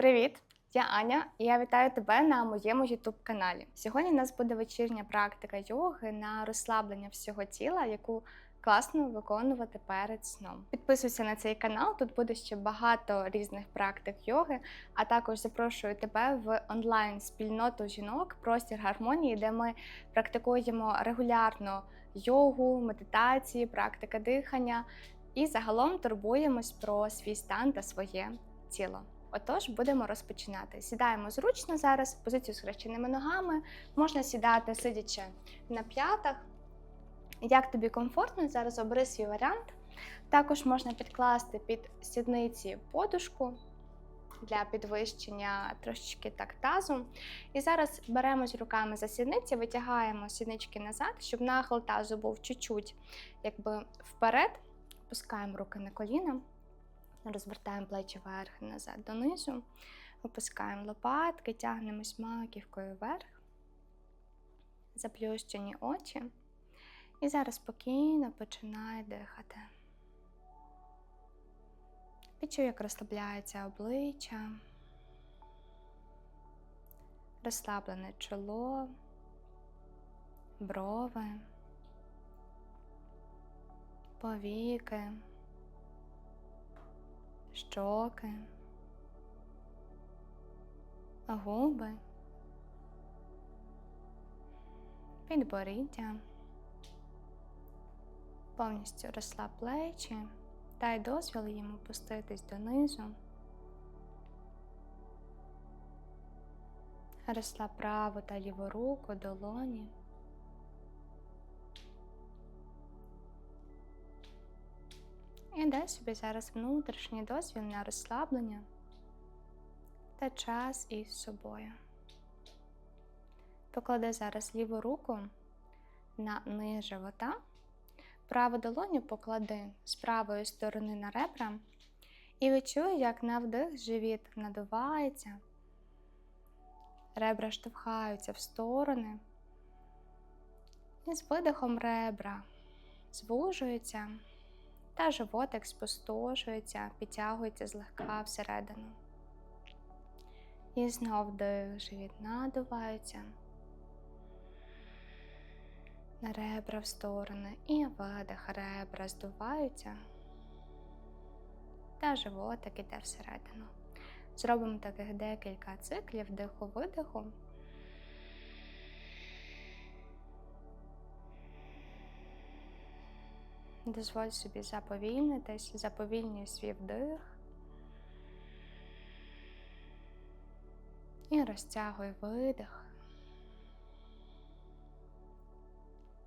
Привіт! Я Аня, і я вітаю тебе на моєму youtube каналі. Сьогодні у нас буде вечірня практика йоги на розслаблення всього тіла, яку класно виконувати перед сном. Підписуйся на цей канал, тут буде ще багато різних практик йоги, а також запрошую тебе в онлайн-спільноту жінок Простір гармонії, де ми практикуємо регулярно йогу, медитації, практика дихання і загалом турбуємось про свій стан та своє тіло. Отож, будемо розпочинати. Сідаємо зручно зараз, позицію з хрещеними ногами. Можна сідати сидячи на п'ятах. Як тобі комфортно, зараз обери свій варіант. Також можна підкласти під сідниці подушку для підвищення трошечки так тазу. І зараз беремось руками за сідниці, витягаємо сіднички назад, щоб нахил тазу був чуть-чуть якби вперед. Опускаємо руки на коліна. Розвертаємо плечі вверх і назад донизу, опускаємо лопатки, тягнемось маківкою вверх, заплющені очі. І зараз спокійно починай дихати. Відчуй, як розслабляється обличчя, розслаблене чоло, брови, повіки щоки, губи, підборіддя, повністю розслаб плечі, дай дозвіл їм опуститись донизу. Розслаб праву та ліву руку, долоні. І дай собі зараз внутрішній дозвіл на розслаблення та час із собою. Поклади зараз ліву руку на низ живота, праву долоню поклади з правої сторони на ребра і відчуй, як на вдих живіт надувається, ребра штовхаються в сторони, і з видихом ребра звужуються та животик спустошується, підтягується злегка всередину. І знов вдих, живіт надувається, ребра в сторони і видих, ребра здуваються, та животик іде всередину. Зробимо таких декілька циклів диху-видиху. Дозволь собі заповільнитись, заповільнюй свій вдих. І розтягуй видих.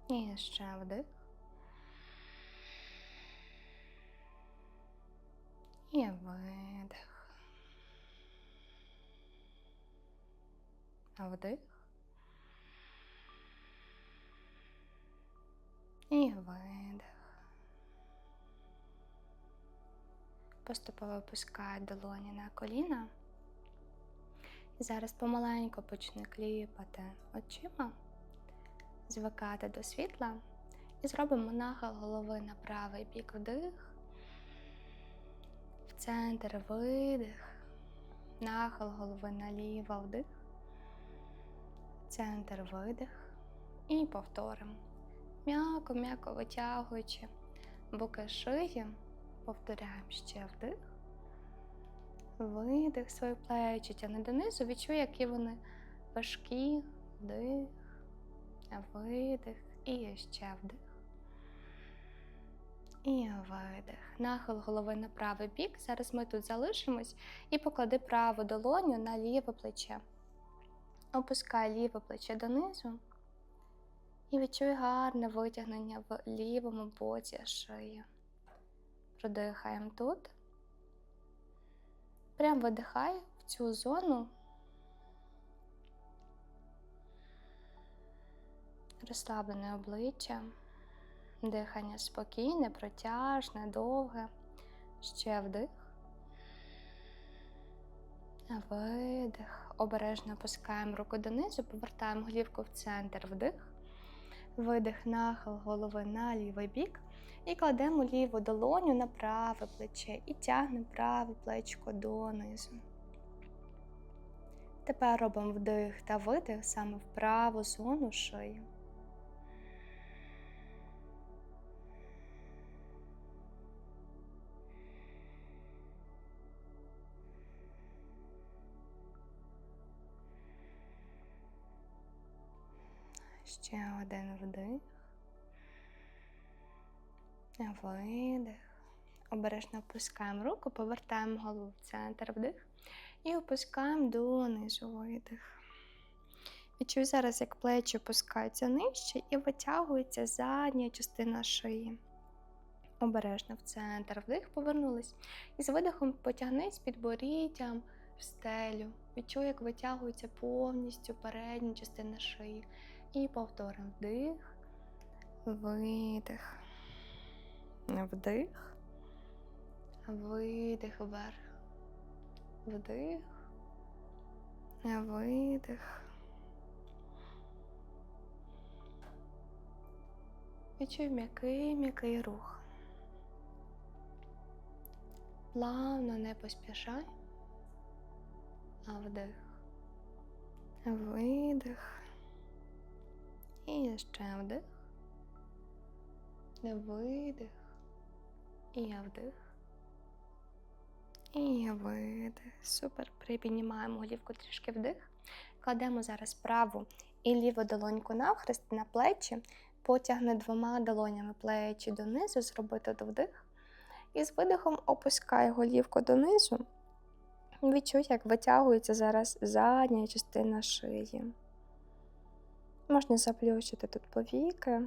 І ще вдих. І видих. Вдих. І видих. Поступово опускай долоні на коліна. Зараз помаленьку почни кліпати очима, звикати до світла і зробимо нахил голови на правий бік вдих, в центр видих, нахил голови наліво вдих, центр видих і повторимо. М'яко-м'яко витягуючи боки шиї. Повторяємо ще вдих, видих свої плечі, тягни донизу, відчуй, які вони важкі, вдих, видих і ще вдих. І видих. Нахил голови на правий бік. Зараз ми тут залишимось і поклади праву долоню на ліве плече. Опускай ліве плече донизу. І відчуй гарне витягнення в лівому боці шиї. Продихаємо тут. Прям видихай в цю зону. Розслаблене обличчя, дихання спокійне, протяжне, довге. Ще вдих. Видих. Обережно опускаємо руку донизу, повертаємо голівку в центр вдих. Видих, нахил голови на лівий бік. І кладемо ліву долоню на праве плече і тягнемо праве плечко донизу. Тепер робимо вдих та видих саме в праву зону шиї. Ще один вдих. Видих. Обережно опускаємо руку, повертаємо голову в центр вдих. І опускаємо донизу видих. Відчуй зараз, як плечі опускаються нижче і витягується задня частина шиї. Обережно в центр вдих, повернулись. І з видихом потягнись під боріддям в стелю. Відчуй, як витягується повністю передня частина шиї. І повторимо вдих, видих, вдих, видих вверх. Вдих, видих. Відчуй м'який м'який рух. Плавно не поспішай, а вдих, видих. І ще вдих, видих, і вдих. І видих. Супер. Припіднімаємо голівку трішки вдих. Кладемо зараз праву і ліву долоньку навхрест на плечі. Потягни двома долонями плечі донизу, зроби тут вдих. І з видихом опускай голівку донизу. Відчуй, як витягується зараз задня частина шиї. Можна заплющити тут повіки.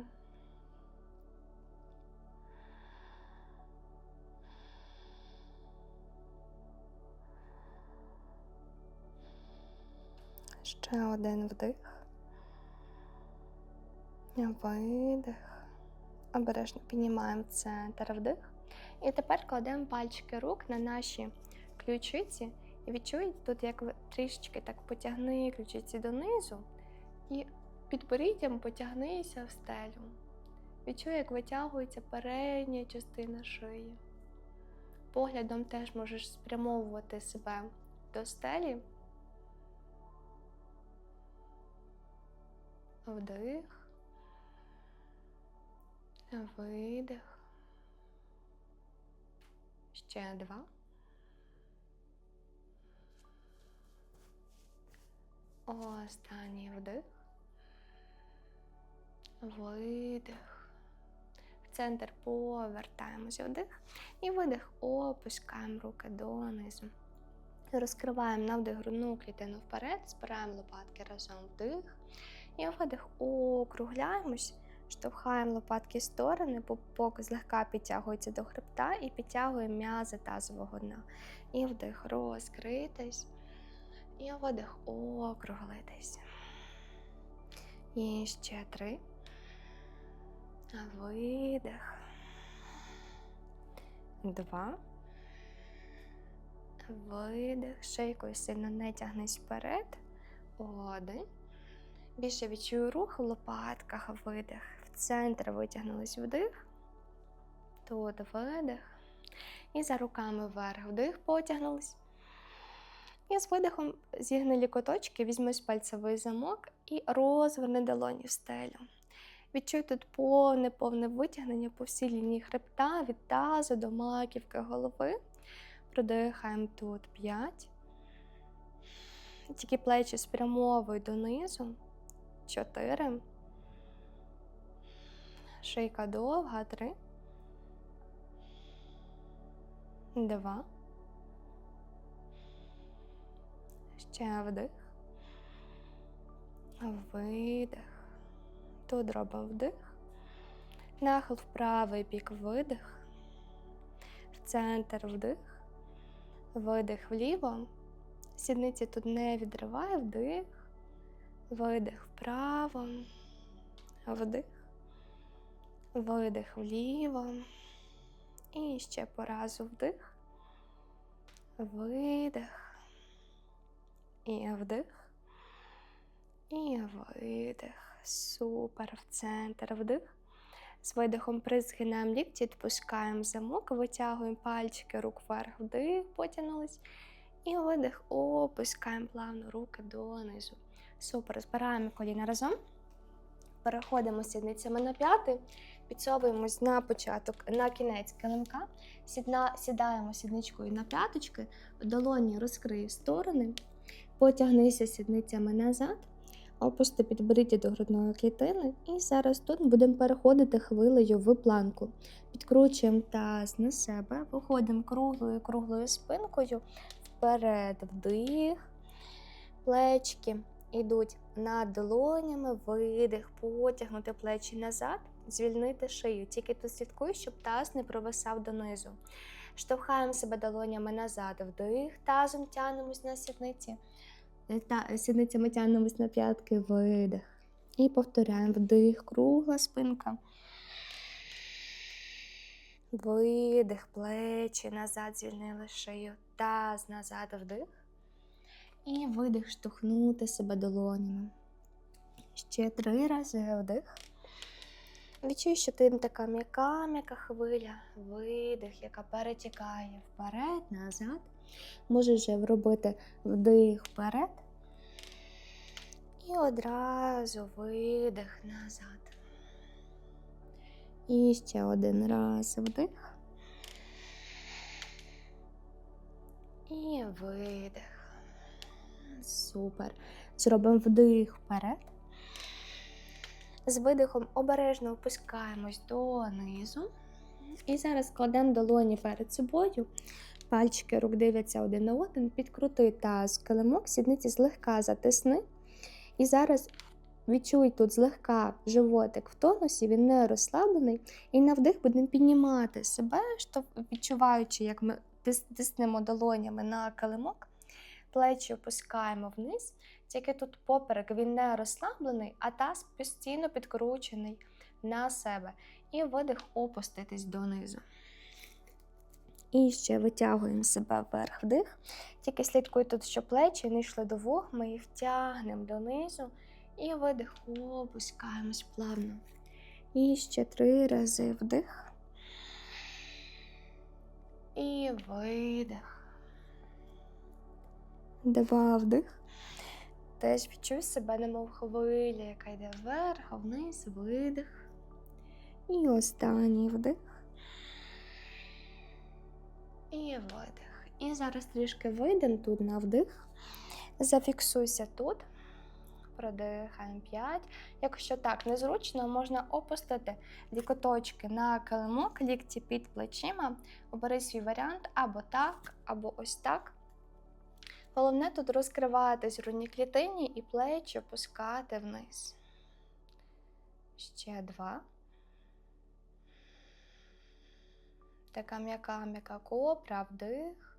Ще один вдих. Видих. Обережно піднімаємо центр вдих. І тепер кладемо пальчики рук на наші ключиці. І відчуй тут, як ви трішечки так потягни ключиці донизу. І підборіддям потягнися в стелю. Відчуй, як витягується передня частина шиї. Поглядом теж можеш спрямовувати себе до стелі. Вдих, видих. Ще два. Останній вдих. Видих. В центр повертаємося вдих. І видих. Опускаємо руки донизу. Розкриваємо на вдих грудну клітину вперед, спираємо лопатки разом вдих. І видих, округляємось, штовхаємо лопатки в сторони, пупок злегка підтягується до хребта і підтягуємо м'язи тазового дна. І вдих, розкритись. І видих, округлитись. І ще три. Видих. Два. Видих. Шейкою сильно не тягнись вперед. Один. Більше відчую рух в лопатках, видих. В центр витягнулись вдих. Тут видих. І за руками вверх вдих, потягнулись. І з видихом зігни лікоточки, візьмись пальцевий замок і розверни долоні в стелю. Відчуй тут повне повне витягнення по всій лінії хребта від тазу до маківки голови. Продихаємо тут 5. Тільки плечі спрямовують донизу. 4. Шийка довга. 3. 2. Ще вдих. Видих. Тут робимо вдих. Нахил в правий бік видих. В центр вдих. Видих вліво. Сідниці тут не відриває вдих. Видих вправо. Вдих. Видих вліво. І ще по разу вдих. Видих. І вдих. І видих. Супер. В центр вдих. З видихом призгинаємо лікті, відпускаємо замок, витягуємо пальчики рук вверх, вдих, потягнулись. І видих, опускаємо плавно руки донизу. Супер. Збираємо коліна разом. Переходимо сідницями на п'яти, підсовуємось на початок, на кінець килимка, сідна, сідаємо сідничкою на п'яточки, долоні розкрий в сторони, потягнися сідницями назад, опусти підборіддя до грудної клітини. І зараз тут будемо переходити хвилею в планку. Підкручуємо таз на себе, виходимо круглою круглою спинкою вперед, вдих, плечки йдуть над долонями, видих, потягнути плечі назад, звільнити шию. Тільки тут слідкуй, щоб таз не провисав донизу. Штовхаємо себе долонями назад, вдих, тазом тягнемось на сідниці. Та, сідницями тягнемось на п'ятки, видих. І повторяємо вдих, кругла спинка. Видих, плечі назад, звільнили шию, таз назад, вдих. І видих, штовхнути себе долонями. Ще три рази вдих. Відчуй, що ти така м'яка, м'яка хвиля, видих, яка перетікає вперед, назад. Можеш вже робити вдих вперед. І одразу видих назад. І ще один раз вдих. І видих. Супер. Зробимо вдих вперед. З видихом обережно опускаємось донизу. І зараз кладемо долоні перед собою. Пальчики рук дивляться один на один, підкрути таз килимок, сідниці злегка затисни. І зараз відчуй тут злегка животик в тонусі, він не розслаблений. І на вдих будемо піднімати себе, щоб відчуваючи, як ми тиснемо долонями на килимок, плечі опускаємо вниз. Тільки тут поперек він не розслаблений, а таз постійно підкручений на себе. І видих опуститись донизу. І ще витягуємо себе вверх вдих. Тільки слідкуй тут, щоб плечі не йшли до вух, ми їх тягнемо донизу. І видих, опускаємось плавно. І ще три рази вдих. І видих. Два вдих. Теж відчуй себе, немов хвиля, яка йде вверх, а вниз, видих. І останній вдих. І видих. І зараз трішки вийдемо тут на вдих. Зафіксуйся тут. Продихаємо 5. Якщо так незручно, можна опустити лікоточки на килимок, лікті під плечима. Обери свій варіант або так, або ось так. Головне тут розкриватись в грудній клітині і плечі опускати вниз. Ще два. Така м'яка м'яка копра, вдих.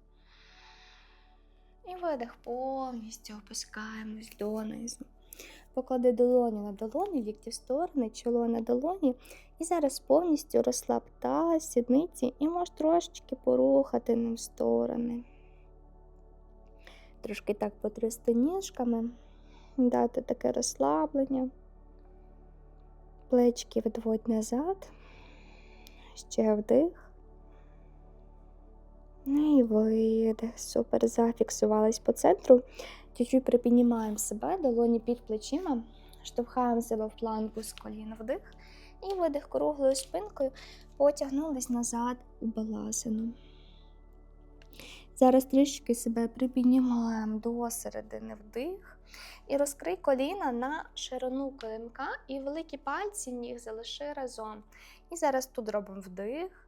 І видих повністю опускаємось донизу. Поклади долоні на долоні, лікті в сторони, чоло на долоні. І зараз повністю розслаб таз, сідниці і можеш трошечки порухати ним сторони. Трошки так потрясти ніжками, дати таке розслаблення. Плечки відводь назад. Ще вдих. Ну І видих. Супер. Зафіксувались по центру. Чуть-чуть припіднімаємо себе, долоні під плечима, штовхаємо себе в планку з коліна вдих. І видих круглою спинкою, потягнулись назад у баласину. Зараз трішки себе припіднімаємо до середини вдих. І розкрий коліна на ширину килимка і великі пальці ніг залиши разом. І зараз тут робимо вдих.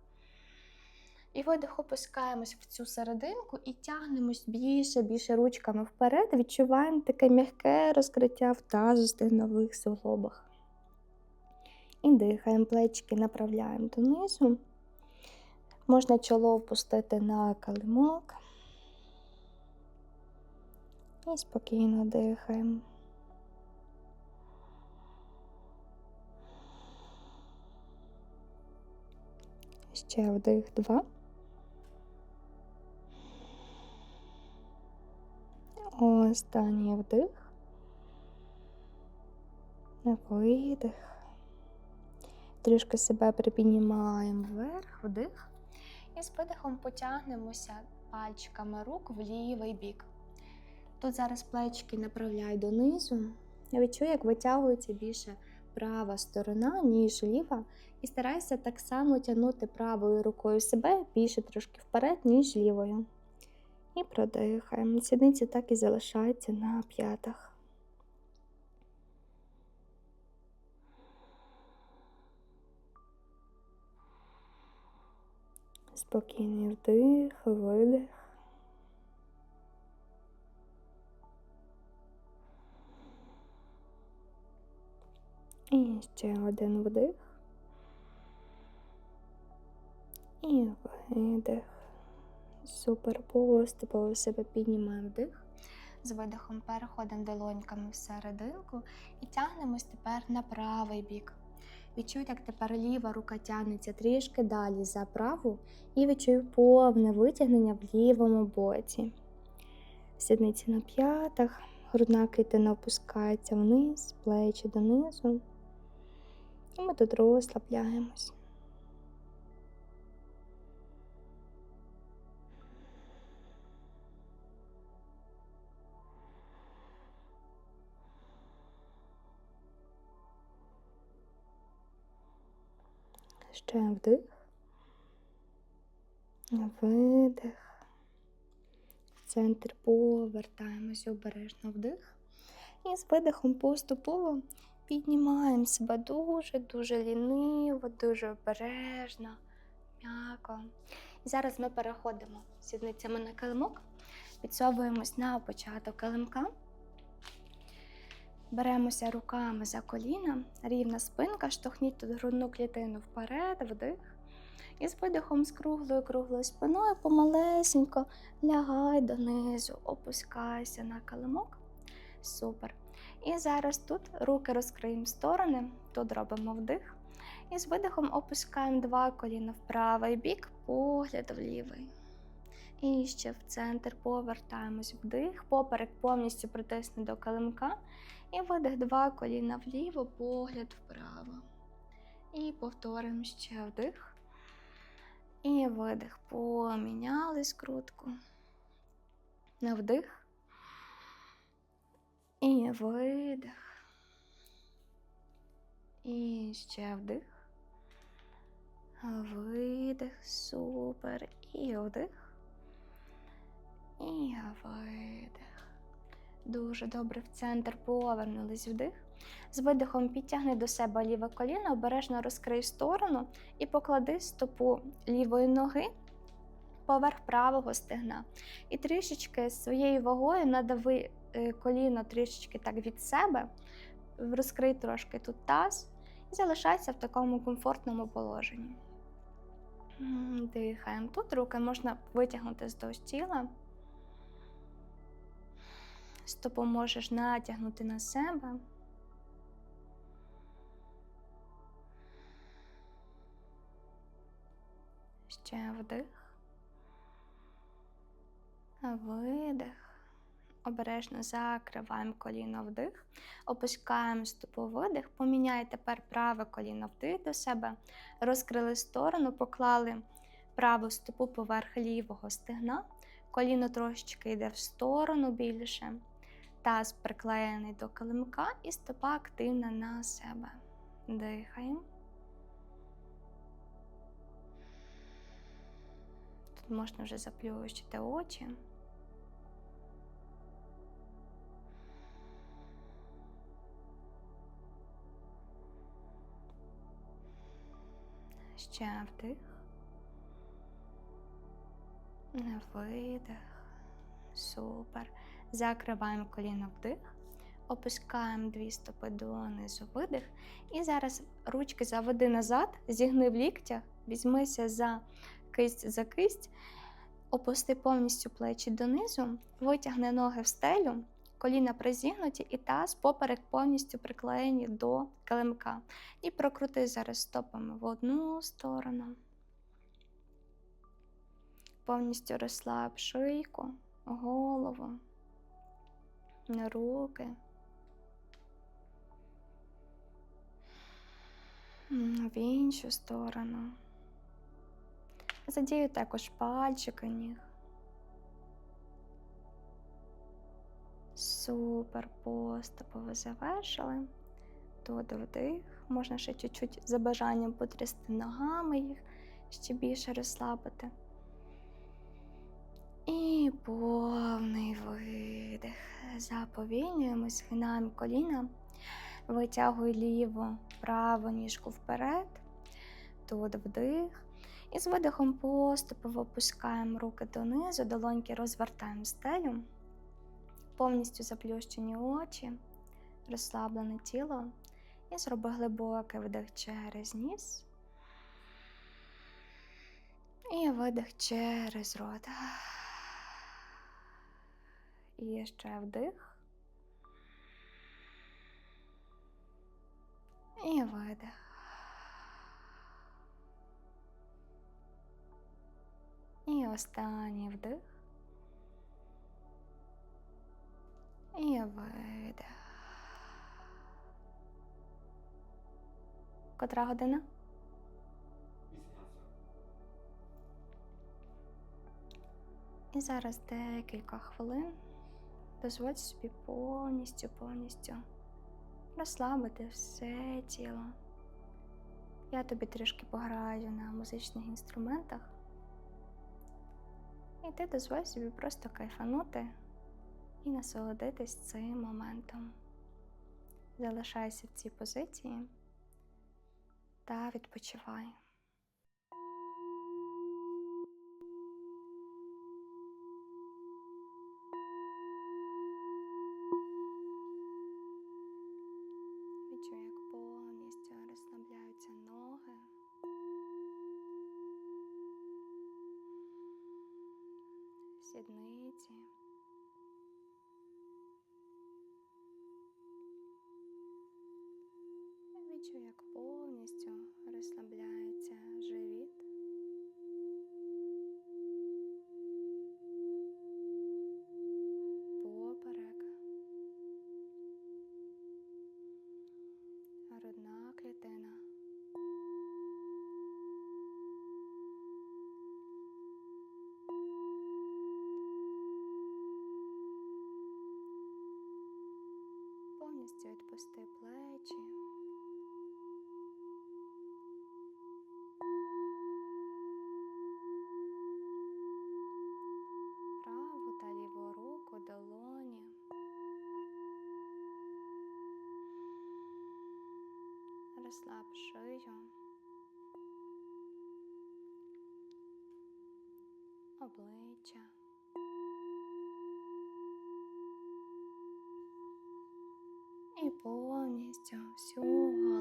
І видих опускаємось в цю серединку і тягнемось більше, більше ручками вперед. Відчуваємо таке м'яке розкриття в тазу стегнових суглобах. І дихаємо, плечики направляємо донизу. Можна чоло опустити на калимок. І спокійно дихаємо. Ще вдих, два. Останній вдих. Видих. Трішки себе припіднімаємо вверх, вдих. І з видихом потягнемося пальчиками рук в лівий бік. Тут зараз плечики направляй донизу. Я відчую, як витягується більше права сторона, ніж ліва. І старайся так само тягнути правою рукою себе більше трошки вперед, ніж лівою. І продихаємо. Сідниці так і залишаються на п'ятах. Спокійний вдих, видих. І ще один вдих. І видих. Супер. Поступово себе піднімаємо вдих. З видихом переходимо долоньками в серединку і тягнемось тепер на правий бік. Відчуйте, як тепер ліва рука тягнеться трішки далі за праву, і відчую повне витягнення в лівому боці. Сідниці на п'ятах, грудна китина опускається вниз, плечі донизу. І ми тут розслабляємось. Ще вдих. Видих. В центр повертаємось обережно вдих. І з видихом поступово піднімаємо себе дуже-дуже ліниво, дуже обережно, м'яко. І зараз ми переходимо сідницями на килимок, підсовуємось на початок килимка. Беремося руками за коліна, рівна спинка, штовхніть тут грудну клітину вперед, вдих. І з видихом з круглою круглою спиною помалесенько лягай донизу, опускайся на килимок. Супер. І зараз тут руки розкриємо в сторони, тут робимо вдих. І з видихом опускаємо два коліна в правий бік, погляд в лівий. І ще в центр повертаємось вдих, поперек повністю притисне до килимка. І видих два коліна вліво, погляд вправо. І повторимо ще вдих. І видих. Поміняли скрутку. На вдих. І видих. І ще вдих. Видих. Супер. І вдих. І видих. Дуже добре в центр повернулись вдих. З видихом підтягни до себе ліве коліно, обережно розкрий сторону і поклади стопу лівої ноги поверх правого стегна. І трішечки своєю вагою надави е, коліно трішечки так від себе, розкрий трошки тут таз і залишайся в такому комфортному положенні. Дихаємо. Тут руки можна витягнути вздовж тіла. Стопу можеш натягнути на себе. Ще вдих. Видих. Обережно закриваємо коліно вдих, опускаємо стопу видих, поміняй тепер праве коліно вдих до себе, розкрили сторону, поклали праву стопу поверх лівого стегна, коліно трошечки йде в сторону більше, таз приклеєний до килимка і стопа активна на себе. Дихаємо. Тут можна вже заплющити очі. Ще вдих. Видих. Супер. Закриваємо коліно вдих. Опускаємо дві стопи донизу видих. І зараз ручки заведи назад, зігни в ліктях, візьмися за кисть за кисть, опусти повністю плечі донизу, витягни ноги в стелю, коліна призігнуті і таз поперек повністю приклеєні до килимка. І прокрути зараз стопами в одну сторону. Повністю розслаб шийку, голову, руки. В іншу сторону. Задію також пальчики ніг. Супер поступово завершили. Тут вдих. Можна ще чуть-чуть за бажанням потрясти ногами їх, ще більше розслабити. І повний видих. Заповільнюємо, згинаємо коліна, витягуй ліву, праву ніжку вперед. Тут вдих. І з видихом поступово опускаємо руки донизу, долоньки розвертаємо стелю, повністю заплющені очі, розслаблене тіло. І зроби глибокий вдих через ніс. І видих через рот. І ще вдих. І видих. І останній вдих. І видих. Котра година? 18. І зараз декілька хвилин дозволь собі повністю, повністю розслабити все тіло. Я тобі трішки пограю на музичних інструментах. І ти дозволь собі просто кайфанути і насолодитись цим моментом. Залишайся в цій позиції та відпочивай. Сідниці. Шию. Обличчя. І повністю всю.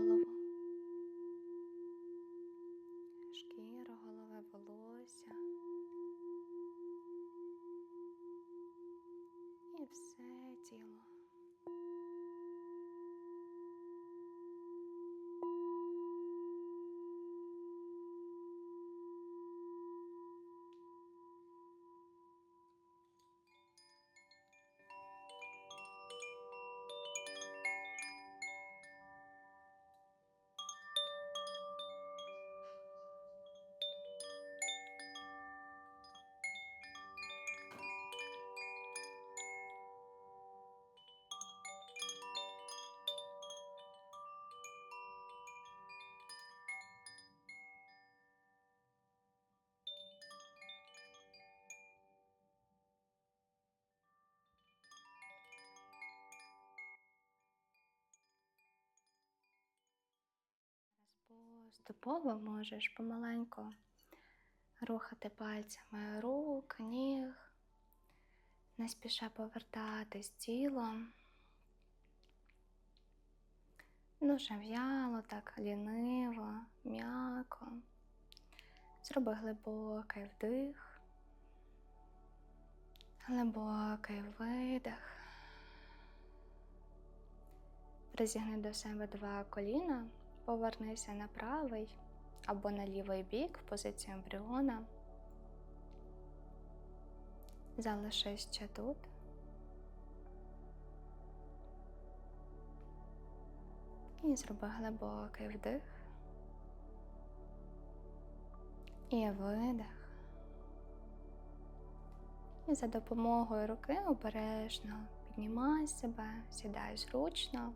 Поступово можеш помаленьку рухати пальцями рук, ніг, не спіша повертатись тілом. Дуже в'яло, так ліниво, м'яко. Зроби глибокий вдих, глибокий видих. Призігни до себе два коліна, повернися на правий або на лівий бік в позицію ембріона. Залишись ще тут. І зроби глибокий вдих. І видих. І за допомогою руки обережно обнімай себе, сідай зручно.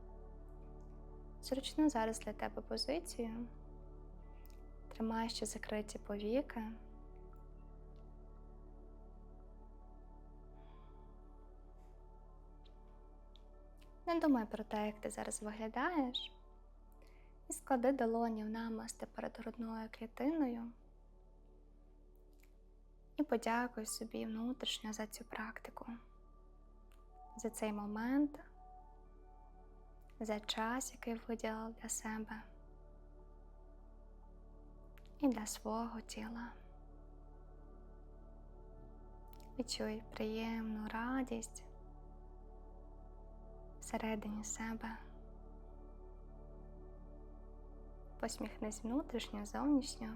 Зручно зараз для тебе позицію. Тримай ще закриті повіки. Не думай про те, як ти зараз виглядаєш. І склади долоні в намасти перед грудною клітиною. І подякуй собі внутрішньо за цю практику, за цей момент, за час, який виділила для себе і для свого тіла. Відчуй приємну радість всередині себе. Посміхнись внутрішньо, зовнішньо.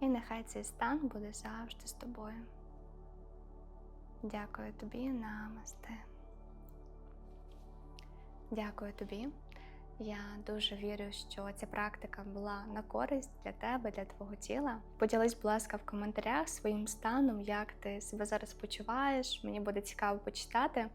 І нехай цей стан буде завжди з тобою. Дякую тобі, намасте. Дякую тобі. Я дуже вірю, що ця практика була на користь для тебе, для твого тіла. Поділись, будь ласка, в коментарях своїм станом, як ти себе зараз почуваєш. Мені буде цікаво почитати.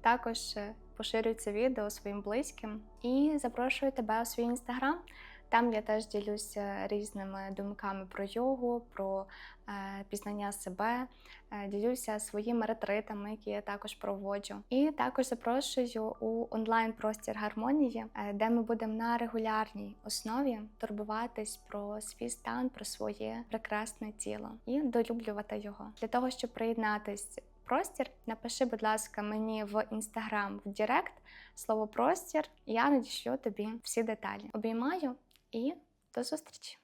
Також е, поширюй це відео своїм близьким і запрошую тебе у свій інстаграм. Там я теж ділюся різними думками про йогу, про е, пізнання себе, е, ділюся своїми ретритами, які я також проводжу. І також запрошую у онлайн-простір гармонії, е, де ми будемо на регулярній основі турбуватись про свій стан, про своє прекрасне тіло і долюблювати його для того, щоб приєднатись. Простір, напиши, будь ласка, мені в інстаграм в Директ слово простір, і я надішлю тобі всі деталі. Обіймаю і до зустрічі!